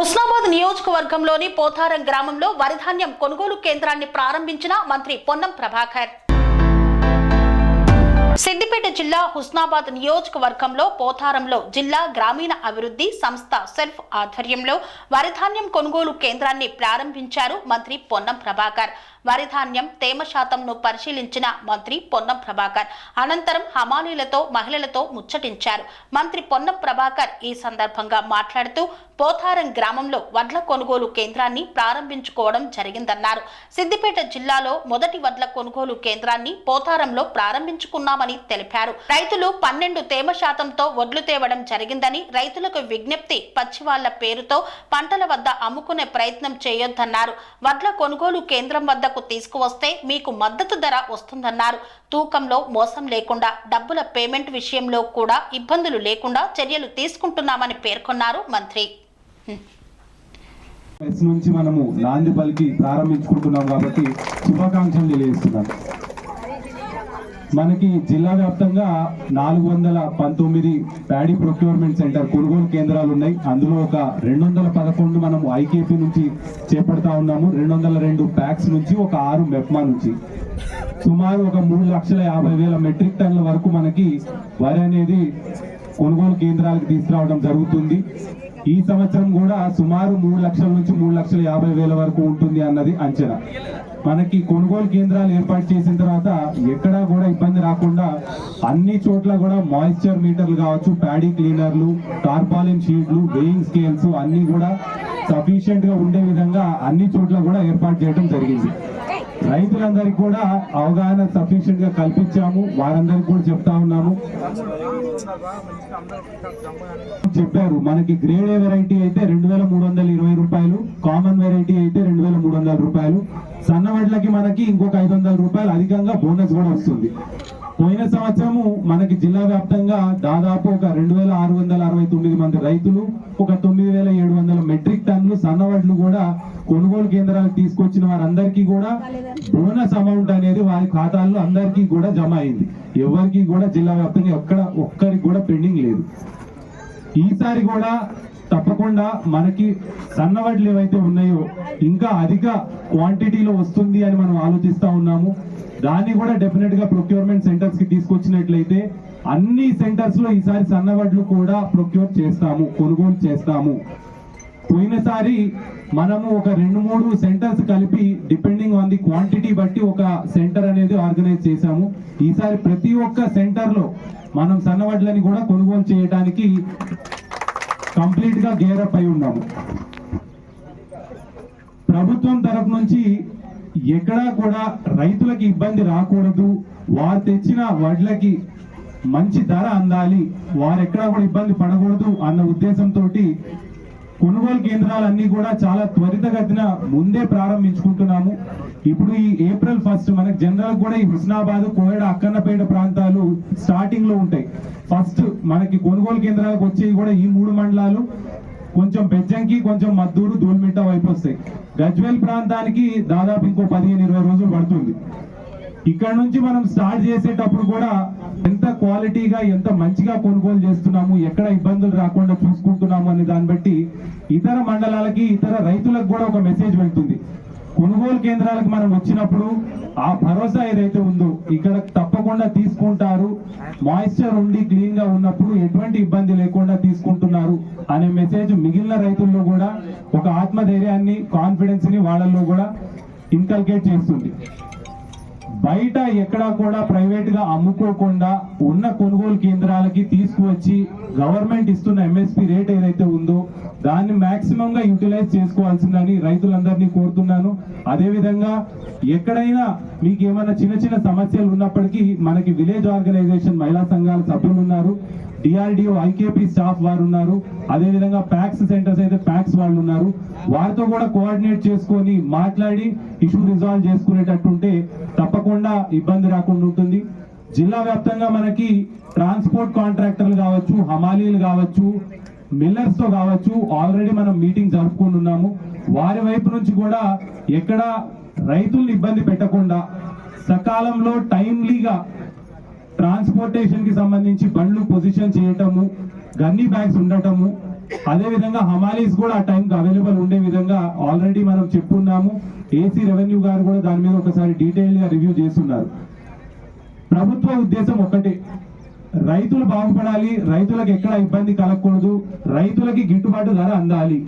ఉస్నాబాద్ నియోజకవర్గంలోని పోతారం గ్రామంలో వరిధాన్యం కొనుగోలు కేంద్రాన్ని ప్రారంభించిన మంత్రి పొన్నం ప్రభాకర్. సిద్దిపేట జిల్లా హుస్నాబాద్ నియోజకవర్గంలో పోతారంలో జిల్లా గ్రామీణ అభివృద్ధి సంస్థ సెల్ఫ్ ఆధ్వర్యంలో వరిధాన్యం కొనుగోలు కేంద్రాన్ని ప్రారంభించారు మంత్రి పొన్నం ప్రభాకర్. వరిధాన్యం తేమ శాతంను పరిశీలించిన మంత్రి పొన్నం ప్రభాకర్. అనంతరం హమాలీలతో మహిళలతో ముచ్చటించారు. మంత్రి పొన్నం ప్రభాకర్ ఈ సందర్భంగా మాట్లాడుతూ పోతారం గ్రామంలో వడ్ల కొనుగోలు కేంద్రాన్ని ప్రారంభించుకోవడం జరిగిందన్నారు. సిద్దిపేట జిల్లాలో మొదటి వడ్ల కొనుగోలు కేంద్రాన్ని పోతారంలో ప్రారంభించుకున్నామని తెలిపారు. రైతులు పన్నెండు తేమ శాతంతో వడ్లు తేవడం జరిగిందని రైతులకు విజ్ఞప్తి పచ్చివాళ్ళ పేరుతో పంటల వద్ద అమ్ముకునే ప్రయత్నం చేయొద్దన్నారు. వడ్ల కొనుగోలు కేంద్రం వద్ద వద్దకు తీసుకువస్తే మీకు మద్దతు ధర వస్తుందన్నారు. తూకంలో మోసం లేకుండా డబ్బుల పేమెంట్ విషయంలో కూడా ఇబ్బందులు లేకుండా చర్యలు తీసుకుంటున్నామని పేర్కొన్నారు మంత్రి. నుంచి మనము నాంది పలికి ప్రారంభించుకుంటున్నాం కాబట్టి శుభాకాంక్షలు తెలియజేస్తున్నాను. మనకి జిల్లా వ్యాప్తంగా నాలుగు వందల పంతొమ్మిది ప్యాడీ ప్రొక్యూర్మెంట్ సెంటర్ కొనుగోలు కేంద్రాలు ఉన్నాయి. అందులో ఒక రెండు వందల పదకొండు మనం ఐకేపీ నుంచి చేపడతా ఉన్నాము. రెండు వందల రెండు ప్యాక్స్ నుంచి ఒక ఆరు మెప్మా నుంచి. సుమారు ఒక మూడు లక్షల యాభై వేల మెట్రిక్ టన్నుల వరకు మనకి వరి అనేది కొనుగోలు కేంద్రాలకు తీసుకురావడం జరుగుతుంది. ఈ సంవత్సరం కూడా సుమారు మూడు లక్షల నుంచి మూడు లక్షల యాభై వేల వరకు ఉంటుంది అన్నది అంచనా. మనకి కొనుగోలు కేంద్రాలు ఏర్పాటు చేసిన తర్వాత ఎక్కడా కూడా ఇబ్బంది రాకుండా అన్ని చోట్ల కూడా మాయిశ్చర్ మీటర్లు కావచ్చు ప్యాడీ క్లీనర్లు టార్పాలిన్ షీట్లు వెయింగ్ స్కేల్స్ అన్నీ కూడా సఫిషియెంట్గా ఉండే విధంగా అన్ని చోట్ల కూడా ఏర్పాటు చేయడం జరిగింది. రైతులందరికీ కూడా అవగాహన సఫిషియెంట్గా కల్పించాము. వారందరికీ కూడా చెప్తా ఉన్నాము. చెప్పారు మనకి గ్రేడ్ ఏ వెరైటీ అయితే రెండు వేల మూడు వందల ఇరవై రూపాయలు కామన్ వెరైటీ అయితే రెండు వేల మూడు వందల రూపాయలు. సన్న వడ్లకి మనకి ఇంకొక ఐదు వందల రూపాయలు అధికంగా బోనస్ కూడా వస్తుంది. పోయిన సంవత్సరము మనకి జిల్లా వ్యాప్తంగా దాదాపు ఒక రెండు వేల ఆరు వందల అరవై తొమ్మిది మంది రైతులు ఒక తొమ్మిది వేల ఏడు వందల మెట్రిక్ టన్నులు సన్నవడ్లు కూడా కొనుగోలు కేంద్రాలకు తీసుకొచ్చిన వారందరికీ కూడా బోనస్ అమౌంట్ అనేది వారి ఖాతాల్లో అందరికీ కూడా జమ అయింది. ఎవరికి కూడా జిల్లా వ్యాప్తంగా ఎక్కడ ఒక్కరికి కూడా పెండింగ్ లేదు. ఈసారి కూడా తప్పకుండా మనకి సన్నవడ్లు ఏవైతే ఉన్నాయో ఇంకా అధిక క్వాంటిటీలో వస్తుంది అని మనం ఆలోచిస్తూ ఉన్నాము. దాన్ని కూడా డెఫినెట్గా ప్రొక్యూర్మెంట్ సెంటర్స్కి తీసుకొచ్చినట్లయితే అన్ని సెంటర్స్లో ఈసారి సన్నవడ్లు కూడా ప్రొక్యూర్ చేస్తాము కొనుగోలు చేస్తాము. పోయినసారి మనము ఒక రెండు మూడు సెంటర్స్ కలిపి డిపెండింగ్ ఆన్ ది క్వాంటిటీ బట్టి ఒక సెంటర్ అనేది ఆర్గనైజ్ చేశాము. ఈసారి ప్రతి ఒక్క సెంటర్లో మనం సన్నవడ్లని కూడా కొనుగోలు చేయడానికి కంప్లీట్గా గేరప్ అయి ఉన్నాము. ప్రభుత్వం తరఫు నుంచి ఎక్కడా కూడా రైతులకి ఇబ్బంది రాకూడదు. వారు తెచ్చిన వడ్లకి మంచి ధర అందాలి. వారు ఎక్కడా కూడా ఇబ్బంది పడకూడదు అన్న ఉద్దేశంతో కొనుగోలు కేంద్రాలన్నీ కూడా చాలా త్వరితగతిన ముందే ప్రారంభించుకుంటున్నాము. ఇప్పుడు ఈ ఏప్రిల్ ఫస్ట్ మనకి జనరల్ కూడా ఈ హుస్నాబాద్ కోయడ అక్కన్నపేట ప్రాంతాలు స్టార్టింగ్లో ఉంటాయి. ఫస్ట్ మనకి కొనుగోలు కేంద్రాలకు వచ్చేవి కూడా ఈ మూడు మండలాలు. కొంచెం బెజ్జంకి కొంచెం మద్దూరు దూల్మిట్ట వైపు వస్తాయి. గజ్వేల్ ప్రాంతానికి దాదాపు ఇంకో పదిహేను ఇరవై రోజులు పడుతుంది. ఇక్కడ నుంచి మనం స్టార్ట్ చేసేటప్పుడు కూడా ఎంత క్వాలిటీగా ఎంత మంచిగా కొనుగోలు చేస్తున్నాము ఎక్కడ ఇబ్బందులు రాకుండా చూసుకుంటున్నాము అనే దాన్ని బట్టి ఇతర మండలాలకి ఇతర రైతులకు కూడా ఒక మెసేజ్ వెళ్తుంది. కొనుగోలు కేంద్రాలకు మనం వచ్చినప్పుడు ఆ భరోసా ఏదైతే ఉందో ఇక్కడ తప్పకుండా తీసుకుంటారు. మాయిశ్చర్ ఉండి క్లీన్గా ఉన్నప్పుడు ఎటువంటి ఇబ్బంది లేకుండా తీసుకుంటున్నారు అనే మెసేజ్ మిగిలిన రైతుల్లో కూడా ఒక ఆత్మధైర్యాన్ని కాన్ఫిడెన్స్ని వాళ్ళల్లో కూడా ఇన్కల్కేట్ చేస్తుంది. బయట ఎక్కడా కూడా ప్రైవేట్గా అమ్ముకోకుండా ఉన్న కొనుగోలు కేంద్రాలకి తీసుకువచ్చి గవర్నమెంట్ ఇస్తున్న ఎంఎస్పి రేట్ ఏదైతే ఉందో దాన్ని మాక్సిమం గా యూటిలైజ్ చేసుకోవాల్సిందని రైతులందరినీ కోరుతున్నాను. అదేవిధంగా ఎక్కడైనా మీకు ఏమైనా చిన్న చిన్న సమస్యలు ఉన్నప్పటికీ మనకి విలేజ్ ఆర్గనైజేషన్ మహిళా సంఘాల సభ్యులు ఉన్నారు. డిఆర్డిఓ ఐకేపీ స్టాఫ్ వారు ఉన్నారు అదేవిధంగా ప్యాక్స్ సెంటర్స్ అయితే ప్యాక్స్ వాళ్ళు ఉన్నారు వారితో కూడా కోఆర్డినేట్ చేసుకొని మాట్లాడి ఇష్యూ రిజాల్వ్ చేసుకునేటట్టుంటే తప్పకుండా ఇబ్బంది రాకుండా ఉంటుంది. జిల్లా వ్యాప్తంగా మనకి ట్రాన్స్పోర్ట్ కాంట్రాక్టర్లు కావచ్చు హమాలీలు కావచ్చు మిల్లర్స్తో కావచ్చు ఆల్రెడీ మనం మీటింగ్ జరుపుకొని ఉన్నాము. వారి వైపు నుంచి కూడా ఎక్కడ రైతుల్ని ఇబ్బంది పెట్టకుండా సకాలంలో టైమ్లీగా ట్రాన్స్పోర్టేషన్కి సంబంధించి బండ్లు పొజిషన్ చేయటము గన్నీ బ్యాగ్స్ ఉండటము అదే విధంగా హమాలీస్ కూడా ఆ టైంకి అవైలబుల్ ఉండే విధంగా ఆల్రెడీ మనం చెప్పున్నాము. ఏసీ రెవెన్యూ గారు కూడా దాని మీద ఒకసారి డీటెయిల్గా రివ్యూ చేస్తున్నారు. ప్రభుత్వ ఉద్దేశం ఒకటే రైతులు బాగుపడాలి రైతులకు ఎక్కడ ఇబ్బంది కలగకూడదు రైతులకి గిట్టుబాటు ధర అందాలి.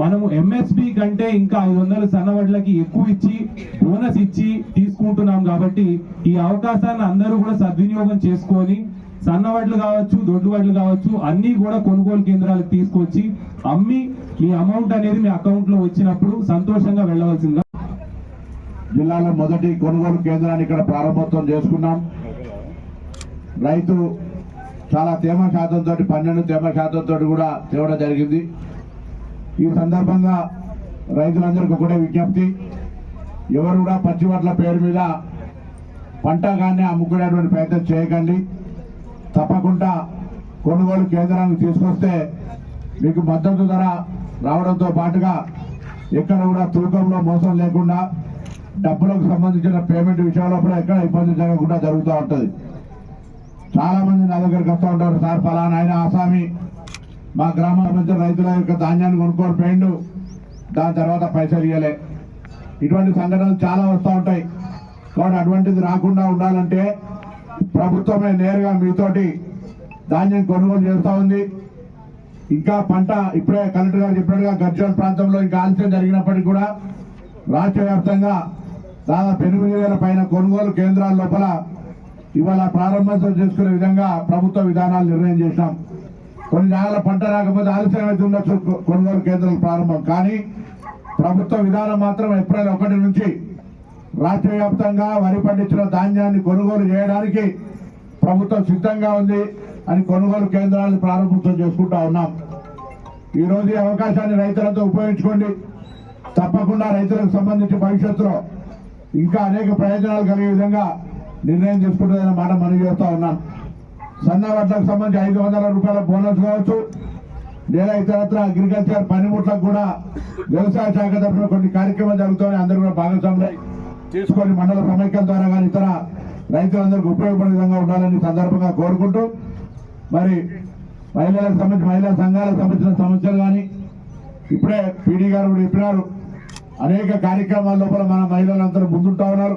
మనము ఎంఎస్పి కంటే ఇంకా ఐదు వందల సన్నవడ్లకి ఎక్కువ ఇచ్చి బోనస్ ఇచ్చి తీసుకుంటున్నాం కాబట్టి ఈ అవకాశాన్ని అందరూ కూడా సద్వినియోగం చేసుకొని సన్నవడ్లు కావచ్చు దొడ్డు వడ్లు కావచ్చు అన్ని కూడా కొనుగోలు కేంద్రాలకు తీసుకొచ్చి అమ్మి మీ అమౌంట్ అనేది మీ అకౌంట్లో వచ్చినప్పుడు సంతోషంగా వెళ్ళవలసిందిగా. జిల్లాలో మొదటి కొనుగోలు కేంద్రాన్ని ఇక్కడ ప్రారంభోత్సవం చేసుకున్నాం. రైతు చాలా తేమ శాతంతో పన్నెండు తేమ శాతంతో కూడా తేవడం జరిగింది. ఈ సందర్భంగా రైతులందరికీ ఒకటే విజ్ఞప్తి. ఎవరు కూడా పచ్చి పేరు మీద పంట కానీ అమ్ముకునేటువంటి ప్రయత్నం చేయకండి. తప్పకుండా కొనుగోలు కేంద్రానికి తీసుకొస్తే మీకు మద్దతు ధర రావడంతో పాటుగా ఎక్కడ కూడా తూకంలో మోసం లేకుండా డబ్బులకు సంబంధించిన పేమెంట్ విషయాల్లో కూడా ఎక్కడ ఇబ్బంది జరగకుండా జరుగుతూ ఉంటుంది. చాలా మంది నా దగ్గరికి వస్తూ ఉంటారు సార్. ఫలానా ఆయన ఆసామి. మా గ్రామాల మధ్య రైతుల యొక్క ధాన్యాన్ని కొనుక్కొని పోయిండు. దాని తర్వాత పైసలు ఇవ్వలే ఇటువంటి సంఘటనలు చాలా వస్తూ ఉంటాయి. కాబట్టి అటువంటిది రాకుండా ఉండాలంటే ప్రభుత్వమే నేరుగా మీతోటి ధాన్యం కొనుగోలు చేస్తూ ఉంది. ఇంకా పంట ఇప్పుడే కలెక్టర్ గారు చెప్పినట్టుగా గర్జల్ ప్రాంతంలో ఇంకా ఆలస్యం జరిగినప్పటికీ కూడా రాష్ట్ర వ్యాప్తంగా దాదాపు ఎనిమిది వేల పైన కొనుగోలు కేంద్రాల లోపల ఇవాళ ప్రారంభోత్సవం చేసుకునే విధంగా ప్రభుత్వ విధానాలు నిర్ణయం చేసినాం కొన్ని జాగాల పంట రాకపోతే ఆలస్యం అయితే ఉండొచ్చు కొనుగోలు కేంద్రాలు ప్రారంభం. కానీ ప్రభుత్వ విధానం మాత్రం ఏప్రిల్ ఒకటి నుంచి రాష్ట్ర వ్యాప్తంగా వరి పండించిన ధాన్యాన్ని కొనుగోలు చేయడానికి ప్రభుత్వం సిద్ధంగా ఉంది అని కొనుగోలు కేంద్రాలను ప్రారంభోత్సవం చేసుకుంటా ఉన్నాం. ఈరోజు ఈ అవకాశాన్ని రైతులతో ఉపయోగించుకోండి. తప్పకుండా రైతులకు సంబంధించి భవిష్యత్తులో ఇంకా అనేక ప్రయోజనాలు కలిగే విధంగా నిర్ణయం తీసుకుంటుందనే మాట మనం చేస్తా ఉన్నాను. సన్న వడ్లకు సంబంధించి ఐదు వందల రూపాయల బోనస్ కావచ్చు. లేదా ఇతరత్ర అగ్రికల్చర్ పనిముట్లకు కూడా వ్యవసాయ శాఖ తరఫున కొన్ని కార్యక్రమాలు జరుగుతాయని అందరూ కూడా భాగస్వాములై తీసుకొని మండల సమైక్యం ద్వారా కానీ ఇతర రైతులందరికీ ఉపయోగపడే విధంగా ఉండాలని సందర్భంగా కోరుకుంటూ మరి మహిళలకు సంబంధించి మహిళా సంఘాలకు సంబంధించిన సమస్యలు కానీ ఇప్పుడే పీడీ గారు కూడా చెప్పినారు. అనేక కార్యక్రమాల లోపల మన మహిళలందరూ ముందుంటా ఉన్నారు.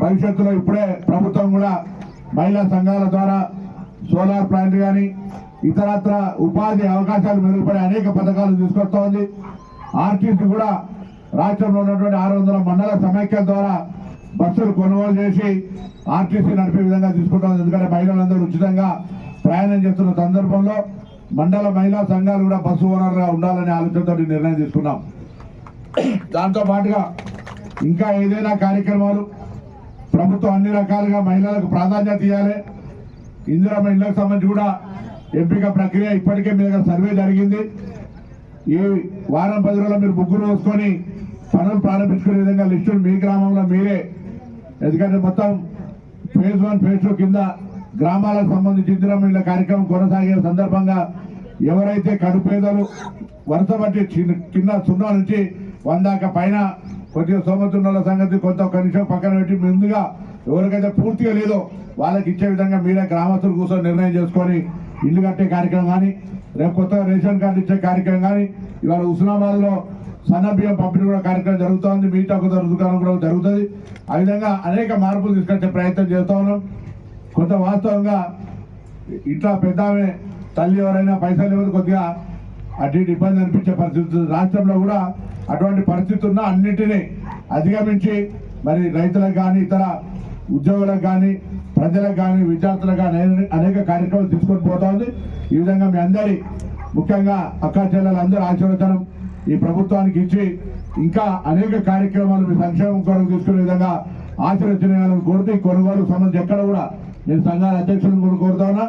భవిష్యత్తులో ఇప్పుడే ప్రభుత్వం కూడా మహిళా సంఘాల ద్వారా సోలార్ ప్లాంట్ కానీ ఇతరత్ర ఉపాధి అవకాశాలు మెరుగుపడే అనేక పథకాలు తీసుకొస్తోంది ఆర్టీసీ కూడా రాష్ట్రంలో ఉన్నటువంటి ఆరు వందల మండల సమైక్యం ద్వారా బస్సులు కొనుగోలు చేసి ఆర్టీసీ నడిపే విధంగా తీసుకుంటాం ఎందుకంటే మహిళలందరూ ఉచితంగా ప్రయాణం చేస్తున్న సందర్భంలో మండల మహిళా సంఘాలు కూడా బస్సు ఓనర్గా ఉండాలనే ఆలోచనతో నిర్ణయం తీసుకున్నాం. దాంతో పాటుగా ఇంకా ఏదైనా కార్యక్రమాలు ప్రభుత్వం అన్ని రకాలుగా మహిళలకు ప్రాధాన్యత ఇవ్వాలి ఇందిరా మహిళలకు సంబంధించి కూడా ఎంపిక ప్రక్రియ ఇప్పటికే మీ దగ్గర సర్వే జరిగింది. ఈ వారం పది రోజుల్లో మీరు ముగ్గురు వేసుకొని పనులు ప్రారంభించుకునే విధంగా లిస్టులు మీ గ్రామంలో మీరే. ఎందుకంటే మొత్తం ఫేజ్ వన్ ఫేజ్ టూ కింద గ్రామాలకు సంబంధించి ఇందిరా మహిళ కార్యక్రమం కొనసాగే సందర్భంగా ఎవరైతే కడుపేదలు వరుస బట్టి చిన్న- కింద సున్నా నుంచి వందాక పైన కొద్దిగా సోమతున్నల సంగతి కొంత ఒక నిమిషం పక్కన పెట్టి ముందుగా ఎవరికైతే పూర్తిగా లేదో వాళ్ళకి ఇచ్చే విధంగా మీరే గ్రామస్తులు కూర్చొని నిర్ణయం చేసుకొని ఇల్లు కట్టే కార్యక్రమం కానీ రేపు కొత్తగా రేషన్ కార్డు ఇచ్చే కార్యక్రమం కానీ ఇవాళ హుస్నాబాద్లో సన్న బియ్యం పంపిణీ కూడా కార్యక్రమం జరుగుతోంది. మీటా ఒక దుకాణం కూడా జరుగుతుంది. ఆ విధంగా అనేక మార్పులు తీసుకొచ్చే ప్రయత్నం చేస్తూ ఉన్నాం. కొంత వాస్తవంగా ఇట్లా పెద్ద తల్లి ఎవరైనా పైసలు ఇవ్వదు కొద్దిగా అటు ఇటు ఇబ్బంది అనిపించే పరిస్థితి రాష్ట్రంలో కూడా అటువంటి పరిస్థితి ఉన్న అన్నింటినీ అధిగమించి మరి రైతులకు కానీ ఇతర ఉద్యోగులకు కానీ ప్రజలకు కానీ విద్యార్థులకు కానీ అనేక కార్యక్రమాలు తీసుకొని పోతా ఉంది. ఈ విధంగా మీ అందరి ముఖ్యంగా అక్కా చెల్లెలందరూ ఆశీర్వచనం ఈ ప్రభుత్వానికి ఇచ్చి ఇంకా అనేక కార్యక్రమాలు మీ సంక్షేమం కొరకు తీసుకునే విధంగా ఆశీర్వచనాలను కోరుతూ ఈ కొనుగోలు సంబంధించి ఎక్కడ కూడా నేను సంఘాల అధ్యక్షులను కూడా కోరుతా ఉన్నా.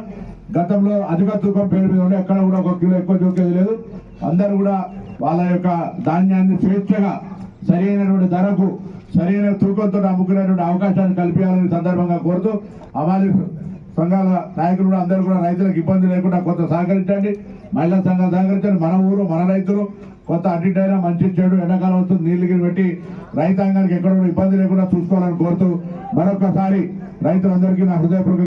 గతంలో అధిక తూకం పేరు మీద ఉండే ఎక్కడ కూడా ఒక కిలో ఎక్కువ దూకేది లేదు. అందరూ కూడా వాళ్ళ యొక్క ధాన్యాన్ని స్వేచ్ఛగా సరైనటువంటి ధరకు సరైన తూకంతో అమ్ముకునేటువంటి అవకాశాన్ని కల్పించాలని సందర్భంగా కోరుతూ అమాలి సంఘాల నాయకులు కూడా అందరూ కూడా రైతులకు ఇబ్బంది లేకుండా కొంత సహకరించండి. మహిళా సంఘాలు సహకరించండి. మన ఊరు మన రైతులు కొంత అడ్డిటైనా మంచి చెడు ఎండాకాలం వస్తుంది. నీళ్ళు గిరి పెట్టి రైతాంగానికి ఎక్కడ ఇబ్బంది లేకుండా చూసుకోవాలని కోరుతూ మరొకసారి రైతులందరికీ నా హృదయపూర్వక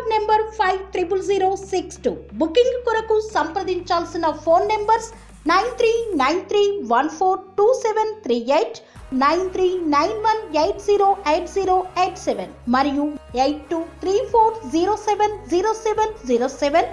five triple zero six two. Booking కొరకు సంప్రదించాల్సిన phone numbers nine three nine three one four two seven three eight nine three nine one eight zero eight zero eight seven మరియు eight two three four zero seven zero seven zero seven.